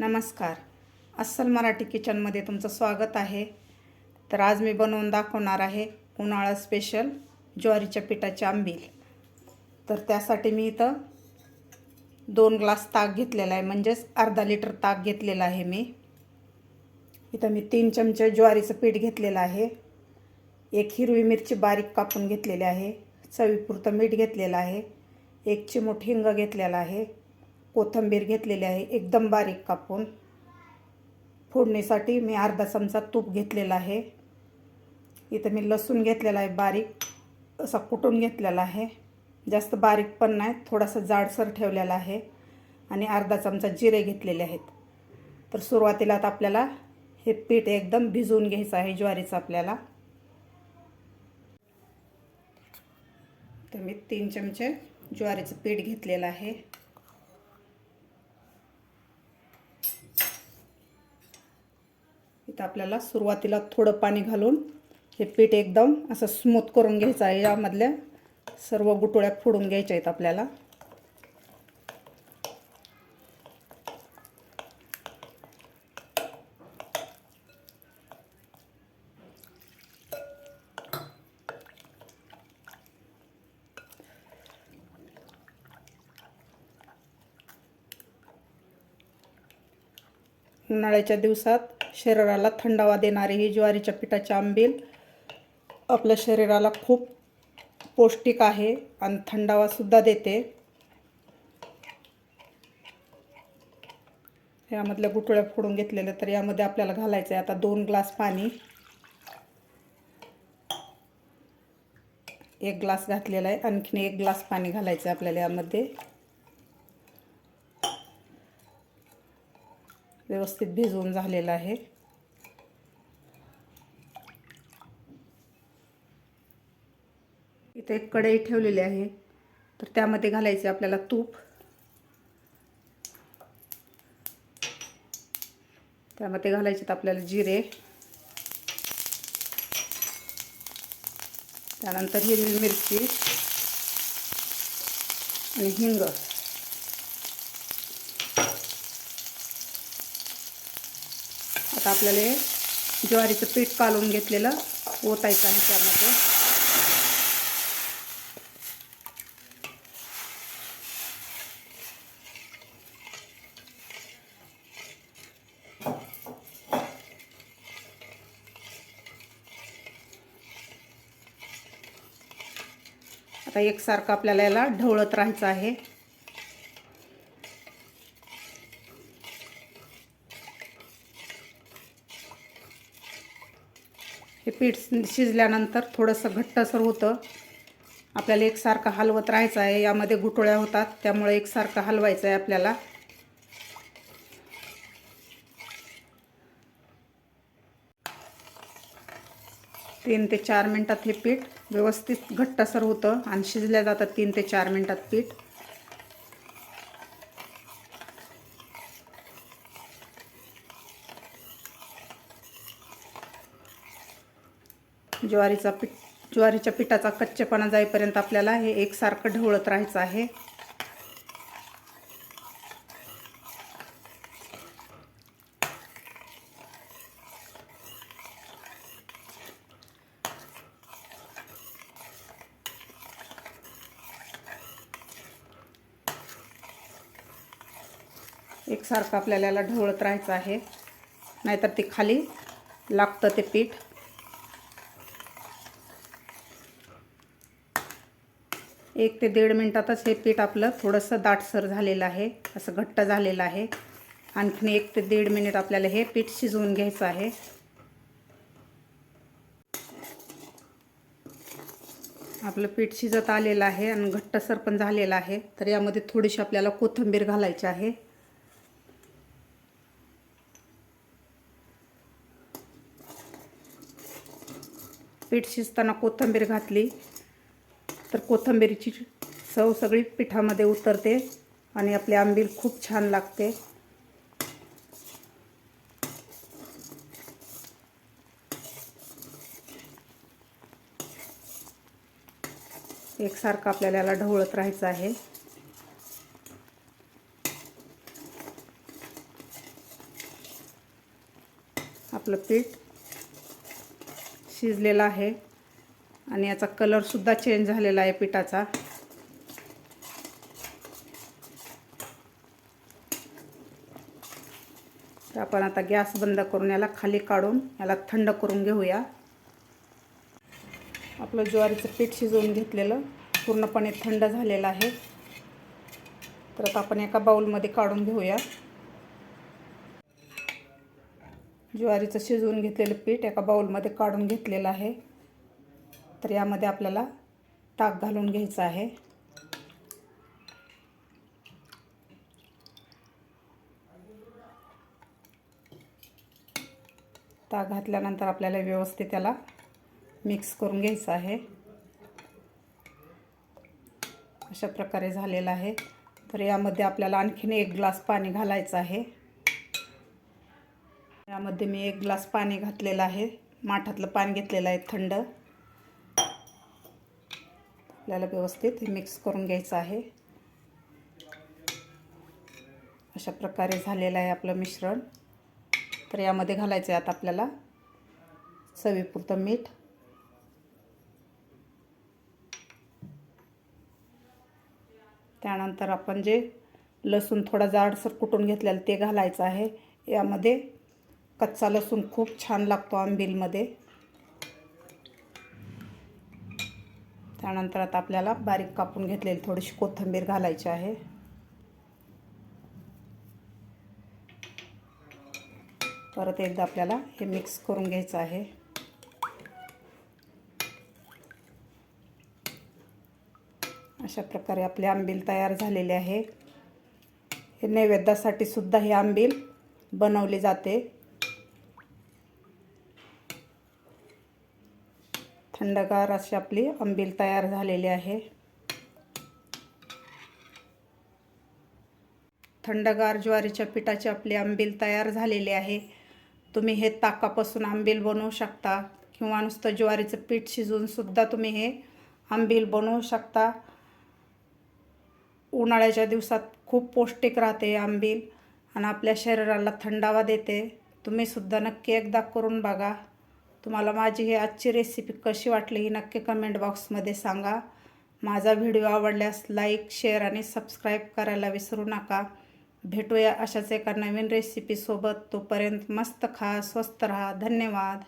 नमस्कार. अस्सल मराठी किचनमध्ये तुमचं स्वागत आहे. तर आज मी बनवून दाखवणार आहे उन्हाळा स्पेशल ज्वारीच्या पिठाचे आंबील. तर त्यासाठी मी इथं दोन ग्लास ताक घेतलेला आहे. म्हणजेच अर्धा लिटर ताक घेतलेला आहे मी. इथं मी तीन चमचे ज्वारीचं पीठ घेतलेलं आहे. एक हिरवी मिरची बारीक कापून घेतलेली आहे. चवीपुरतं मीठ घेतलेलं आहे. एक चिमूट हिंग घेतलेला आहे. कोथिंबीर घेतलेली आहे एकदम बारीक कापून. फोडणीसाठी मी अर्धा चमचा तूप घेतलेला आहे. इथं मी लसूण घेतलेला आहे बारीक. असा कुटून घेतलेला आहे. जास्त बारीक पण नाही थोडासा जाडसर ठेवलेला आहे. आणि अर्धा चमचा जिरे घेतलेले आहेत. तर सुरुवातीला आता आपल्याला हे पीठ एकदम भिजवून घ्यायचं आहे ज्वारीचं आपल्याला. तर मी तीन चमचे ज्वारीचं पीठ घेतलेलं आहे. इथं आपल्याला सुरुवातीला थोडं पाणी घालून हे पीठ एकदम असं स्मूथ करून घ्यायचं आहे. यामधल्या सर्व गुटोळ्या फोडून घ्यायच्या आहेत आपल्याला. उन्हाळ्याच्या दिवसात शरीराला थंडावा देणारी ही ज्वारीच्या पिठाची आंबील आपल्या शरीराला खूप पौष्टिक आहे आणि थंडावासुद्धा देते. यामधल्या गुटळ्या फोडून घेतलेल्या तर यामध्ये आपल्याला घालायचं आहे आता दोन ग्लास पाणी. एक ग्लास घातलेला आहे. आणखीन एक ग्लास पाणी घालायचं आहे आपल्याला यामध्ये. व्यवस्थित भिजवून झालेलं आहे. इथे एक कढई ठेवलेली आहे. तर त्यामध्ये घालायचे आपल्याला तूप. त्यामध्ये घालायचे आपल्याला जिरे. त्यानंतर हिरवी मिरची आणि हिंग. आता आपल्याला हे ज्वारीचं पीठ कालून घेतलेलं ओतायचं आहे त्यामध्ये. आता एकसारखं आपल्याला याला ढवळत राहायचं आहे. हे पीठ शिजल्यानंतर थोडंसं घट्टसर होतं. आपल्याला एकसारखं हलवत राहायचं आहे. यामध्ये घुटोळ्या होतात त्यामुळे एकसारखं हलवायचं आहे आपल्याला. तीन ते चार मिनटात हे पीठ व्यवस्थित घट्टसर होतं आणि शिजल्या जातात तीन ते चार मिनटात पीठ. ज्वारीचा पीठ ज्वारीच्या पिठाचा कच्चेपणा जाईपर्यंत आपल्याला हे एकसारखं ढवळत राहायचं आहे. एकसारखं आपल्याला ढवळत राहायचं आहे. नाहीतर ते खाली लागतं ते पीठ. एक ते दीड मिनटातच हे पीठ आपलं थोडंसं दाटसर झालेलं आहे असं घट्ट झालेलं आहे. आणखीन एक ते दीड मिनिट आपल्याला हे पीठ शिजवून घ्यायचं आहे. आपलं पीठ शिजत आलेलं आहे आणि घट्टसर पण झालेलं आहे. तर यामध्ये थोडीशी आपल्याला कोथिंबीर घालायची आहे. पीठ शिजताना कोथिंबीर घातली. तर कोथिंबीरीची चव सगळी पिठामध्ये उतरते आणि आपले आंबील खूप छान लागते. एकसारखं आपल्याला याला ढवळत राहायचं आहे. आपलं पीठ शिजलेलं आहे. आणि याचा कलरसुद्धा चेंज झालेला आहे पिठाचा. तर आपण आता गॅस बंद करून याला खाली काढून याला थंड करून घेऊया. आपलं ज्वारीचं पीठ शिजवून घेतलेलं पूर्णपणे थंड झालेलं आहे. तर आता आपण एका बाऊलमध्ये काढून घेऊया. ज्वारीचं शिजवून घेतलेलं पीठ एका बाऊलमध्ये काढून घेतलेलं आहे. तर यामध्ये आपल्याला ताक घालून घ्यायचं आहे. ताक घातल्यानंतर आपल्याला व्यवस्थित त्याला मिक्स करून घ्यायचं आहे. अशा प्रकारे झालेलं आहे. तर यामध्ये आपल्याला आणखीन एक ग्लास पाणी घालायचं आहे. यामध्ये मी एक ग्लास पाणी घातलेलं आहे. माठातलं पाणी घेतलेलं आहे थंड. आपल्याला व्यवस्थित मिक्स करून घ्यायचं आहे. अशा प्रकारे झालेलं आहे आपलं मिश्रण. तर यामध्ये घालायचं आहे आता आपल्याला चवीपुरतं मीठ. त्यानंतर आपण जे लसूण थोडा जाडसर कुटून घेतलेलं ते घालायचं आहे. यामध्ये कच्चा लसूण खूप छान लागतो आंबीलमध्ये. त्यानंतर आता आपल्याला बारीक कापून घेतलेली थोडीशी कोथिंबीर घालायची आहे. परत एकदा आपल्याला हे मिक्स करून घ्यायचं आहे. अशा प्रकारे आपले आंबील तयार झालेले आहे. हे नैवेद्यासाठी सुद्धा हे आंबील बनवले जाते. थंडगार अशी आपली आंबील तयार झालेली आहे. थंडगार ज्वारीच्या पिठाची आपली आंबील तयार झालेली आहे. तुम्ही हे ताकापासून आंबील बनवू शकता किंवा नुसतं ज्वारीचं पीठ शिजवूनसुद्धा तुम्ही हे आंबील बनवू शकता. उन्हाळ्याच्या दिवसात खूप पौष्टिक राहते आंबील आणि आपल्या शरीराला थंडावा देते. तुम्हीसुद्धा नक्की एकदा करून बघा. तुम्हाला माझी ही आजची रेसिपी कशी वाटली ही नक्की कमेंट बॉक्समध्ये सांगा. माझा व्हिडिओ आवडल्यास लाईक शेअर आणि सबस्क्राईब करायला विसरू नका. भेटूया अशाच एका नवीन रेसिपीसोबत तोपर्यंत मस्त खा स्वस्त रहा. धन्यवाद.